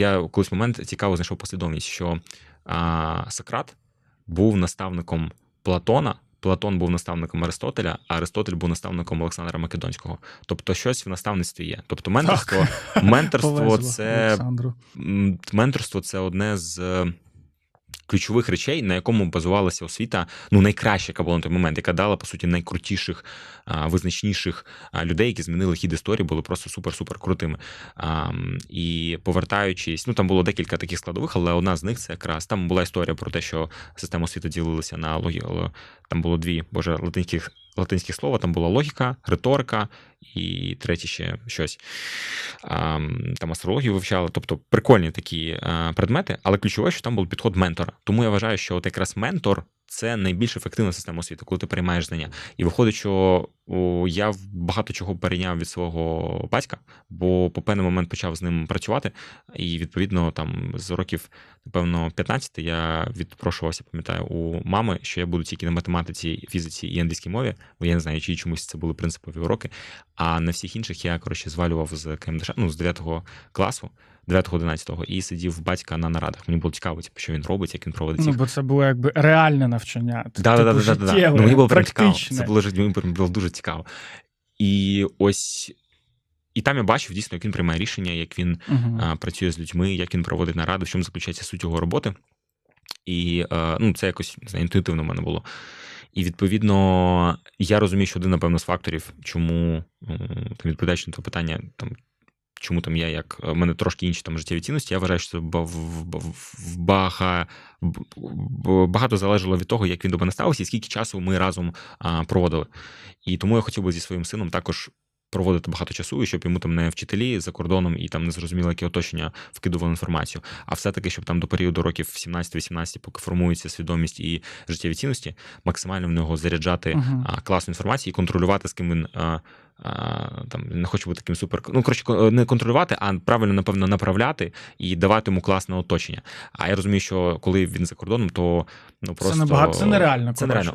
Я колись момент цікаво знайшов послідовність, що а, Сократ був наставником Платона. Платон був наставником Аристотеля, а Аристотель був наставником Олександра Македонського. Тобто, щось в наставництві є. Тобто, менторство, менторство це. Менторство це одне з ключових речей, на якому базувалася освіта, ну найкраща, яка була на той момент, яка дала по суті найкрутіших, визначніших людей, які змінили хід історії, були просто супер-супер крутими. І повертаючись, ну там було декілька таких складових, але одна з них це якраз там була історія про те, що система освіти ділилася на логі. Там було дві боже латинських. Латинських слова, там була логіка, риторика і третє ще щось. Там астрологію вивчали, тобто прикольні такі предмети, але ключове, що там був підход ментора. Тому я вважаю, що от якраз ментор це найбільш ефективна система освіти, коли ти приймаєш знання. І виходить, що я багато чого перейняв від свого батька, бо по певний момент почав з ним працювати. І відповідно, там з років, напевно, 15 я відпрошувався, пам'ятаю, у мами, що я буду тільки на математиці, фізиці і англійській мові, бо я не знаю, чи чомусь це були принципові уроки. А на всіх інших я коротше звалював з КМДШ, ну з 9 класу, 9-11, і сидів батька на нарадах. Мені було цікаво, типу, що він робить, як він проводить Ну, їх. бо це було якби реальне навчання. Да, да, да, типу, да, да. Ну, мені було прям цікаво. Це було, мені було дуже цікаво. І ось. І там я бачив дійсно, як він приймає рішення, як він Мгм. а, працює з людьми, як він проводить наради, в чому заключається суть його роботи. І а, ну, це якось не знаю, інтуїтивно в мене було. І відповідно, я розумію, що один, напевно, з факторів, чому там відповідаючи на те питання, там. Чому там я як в мене трошки інші там життєві цінності, я вважаю, що це бага, багато залежало від того, як він до мене ставився, і скільки часу ми разом проводили. І тому я хотів би зі своїм сином також проводити багато часу, і щоб йому там не вчителі за кордоном і там не зрозуміло, яке оточення вкидували інформацію, а все-таки, щоб там до періоду років 17-18, поки формується свідомість і життєві цінності, максимально в нього заряджати а, класну інформацію і контролювати, з ким він. Там не хочу бути таким супер. Ну, коротше, ко- не контролювати, а правильно, напевно, направляти і давати йому класне оточення. А я розумію, що коли він за кордоном, то ну просто Це набагато це нереально. Це нереально.